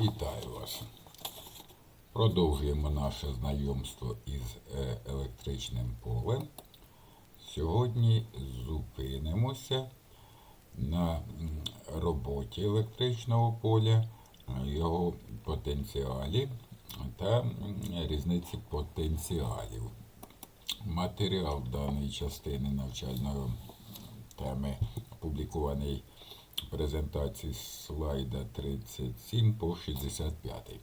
Вітаю вас. Продовжуємо наше знайомство із е, електричним полем. Сьогодні зупинимося на роботі електричного поля, його потенціалі та різниці потенціалів. Матеріал даної частини навчальної теми опублікований презентації слайда 37 по 65.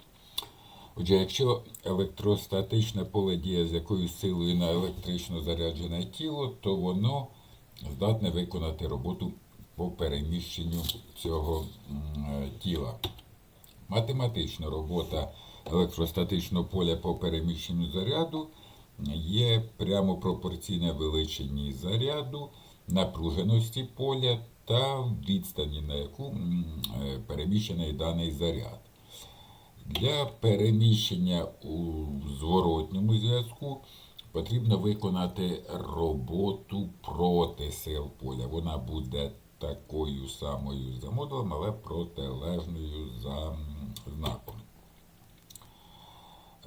Отже, якщо електростатичне поле діє з якоюсь силою на електрично заряджене тіло, то воно здатне виконати роботу по переміщенню цього е, тіла. Математична робота електростатичного поля по переміщенню заряду є прямо пропорційна величині заряду, напруженості поля та відстані, на яку е, переміщений даний заряд. Для переміщення у зворотньому зв'язку потрібно виконати роботу проти сил поля. Вона буде такою самою за модулем, але протилежною за знаком.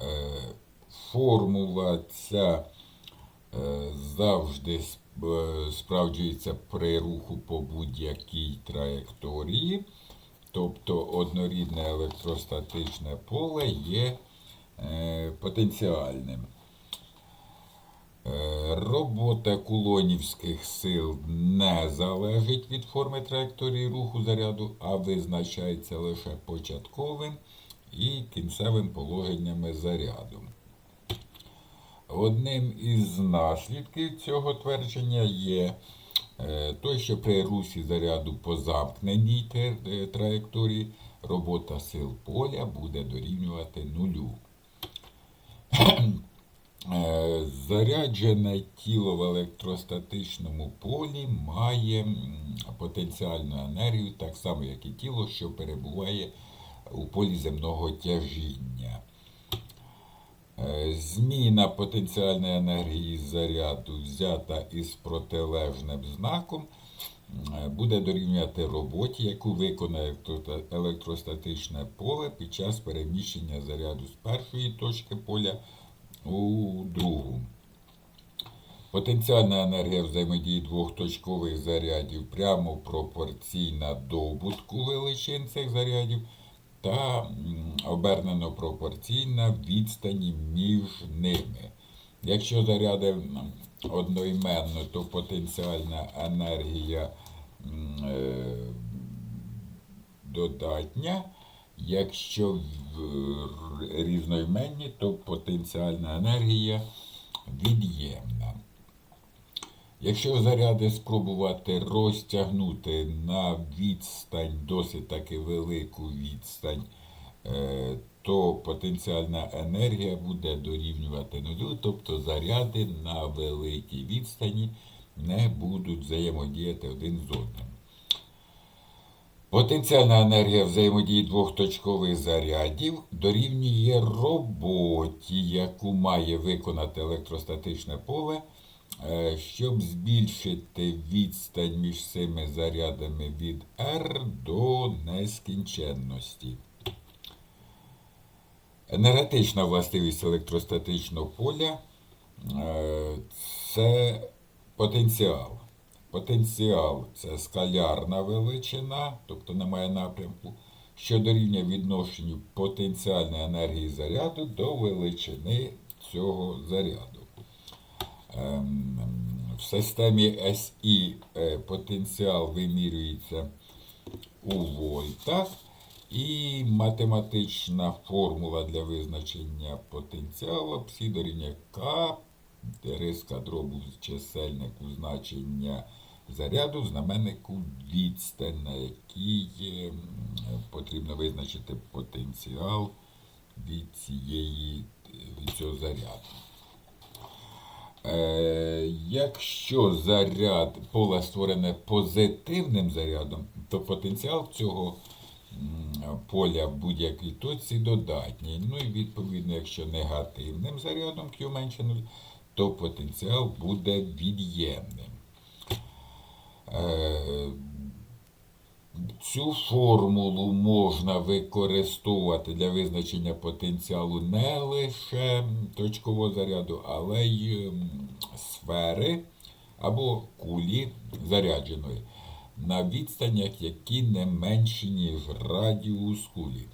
Е, Формула ця завжди е, справджується при руху по будь-якій траєкторії. Тобто однорідне електростатичне поле є е, потенціальним. Е, Робота кулонівських сил не залежить від форми траєкторії руху заряду, а визначається лише початковим і кінцевим положеннями заряду. Одним із наслідків цього твердження є е, той, що при русі заряду по замкненій е, траєкторії робота сил поля буде дорівнювати нулю. Е, Заряджене тіло в електростатичному полі має потенціальну енергію, так само, як і тіло, що перебуває у полі земного тяжіння. Е, Зміна потенціальної енергії заряду взята із протилежним знаком е, буде дорівнювати роботі, яку виконає електростатичне поле під час переміщення заряду з першої точки поля у другу. Потенціальна енергія взаємодії двох точкових зарядів прямо пропорційна добутку величин цих зарядів та обернено пропорційна відстані між ними. Якщо заряди одноіменно, то потенціальна енергія е, додатня. Якщо різноіменні, то потенціальна енергія від'ємна. Якщо заряди спробувати розтягнути на відстань, досить таки велику відстань, е, то потенціальна енергія буде дорівнювати нулю, тобто заряди на великій відстані не будуть взаємодіяти один з одним. Потенціальна енергія взаємодії двох точкових зарядів дорівнює роботі, яку має виконати електростатичне поле, щоб збільшити відстань між цими зарядами від R до нескінченності. Енергетична властивість електростатичного поля е, це потенціал. Потенціал це скалярна величина, тобто немає напрямку, що дорівнює відношенню потенціальної енергії заряду до величини цього заряду. Ем, В системі SI е, потенціал вимірюється у вольтах, і математична формула для визначення потенціалу псі дорівнює К, риска дробу чисельнику значення заряду, знаменнику відстань, на якій е, потрібно визначити потенціал від, цієї, від цього заряду. Е, якщо заряд поле створене позитивним зарядом, то потенціал цього поля в будь-якій точці додатній. Ну і відповідно, якщо негативним зарядом Q менше 0, то потенціал буде від'ємним. Цю формулу можна використовувати для визначення потенціалу не лише точкового заряду, але й сфери або кулі зарядженої на відстанях, які не менші, ніж радіус кулі.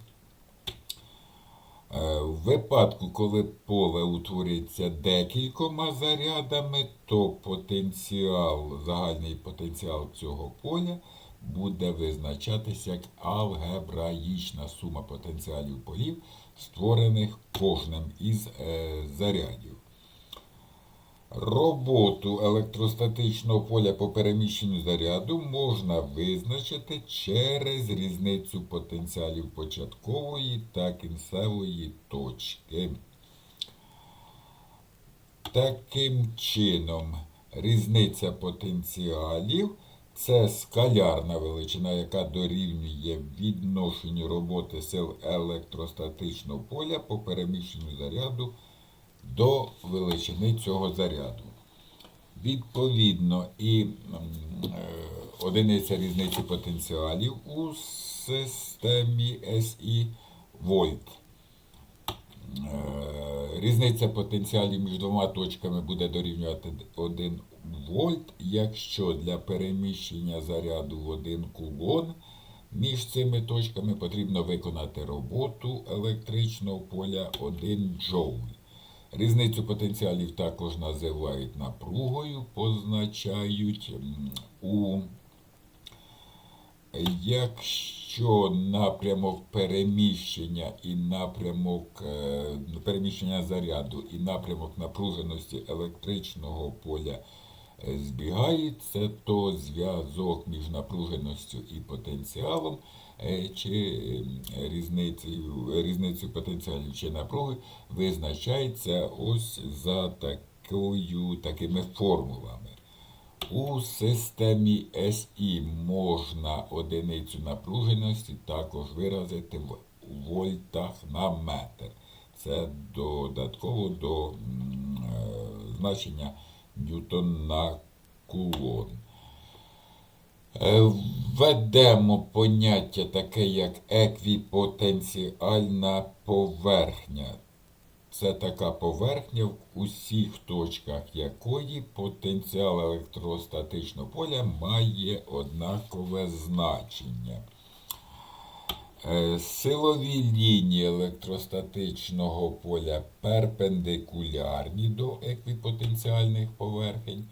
В випадку, коли поле утворюється декількома зарядами, то потенціал, загальний потенціал цього поля буде визначатися як алгебраїчна сума потенціалів полів, створених кожним із е, зарядів. Роботу електростатичного поля по переміщенню заряду можна визначити через різницю потенціалів початкової та кінцевої точки. Таким чином, різниця потенціалів це скалярна величина, яка дорівнює відношенню роботи сил електростатичного поля по переміщенню заряду до величини цього заряду. Відповідно, і е, одиниця різниці потенціалів у системі СІ вольт. Е, Різниця потенціалів між двома точками буде дорівнювати 1 вольт, якщо для переміщення заряду в 1 кулон між цими точками потрібно виконати роботу електричного поля 1 джоуль. Різницю потенціалів також називають напругою, позначають у Якщо напрямок переміщення і напрямок е, переміщення заряду і напрямок напруженості електричного поля збігаються, то зв'язок між напруженістю і потенціалом е, чи е, різницею, різницею потенціалів чи напруги визначається ось за такою, такими формулами. У системі СІ можна одиницю напруженості також виразити в вольтах на метр. Це додатково до е, значення Ньютон на кулон. Е, Введемо поняття таке, як еквіпотенціальна поверхня. Це така поверхня, в усіх точках якої потенціал електростатичного поля має однакове значення. Е, Силові лінії електростатичного поля перпендикулярні до еквіпотенціальних поверхень.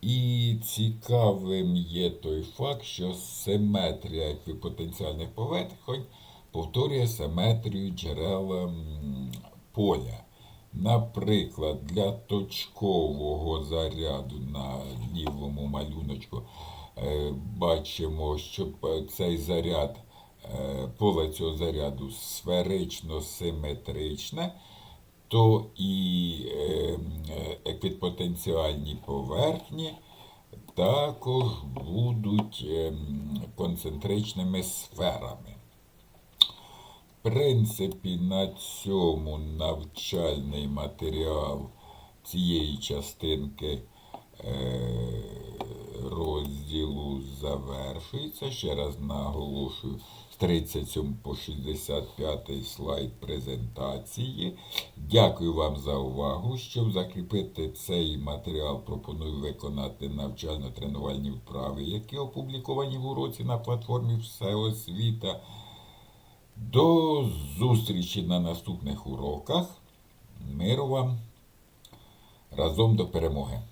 І цікавим є той факт, що симетрія еквіпотенціальних поверхень повторює симетрію джерел поля. Наприклад, для точкового заряду на лівому малюночку е, бачимо, що цей заряд, поле цього заряду сферично симетричне, то і е, м, е, еквіпотенціальні поверхні також будуть е, концентричними сферами. В принципі, на цьому навчальний матеріал цієї частинки е, завершується. Ще раз наголошую, з 37 по 65 слайд презентації. Дякую вам за увагу. Щоб закріпити цей матеріал, пропоную виконати навчально-тренувальні вправи, які опубліковані в уроці на платформі Всеосвіта. До зустрічі на наступних уроках. Миру вам разом до перемоги!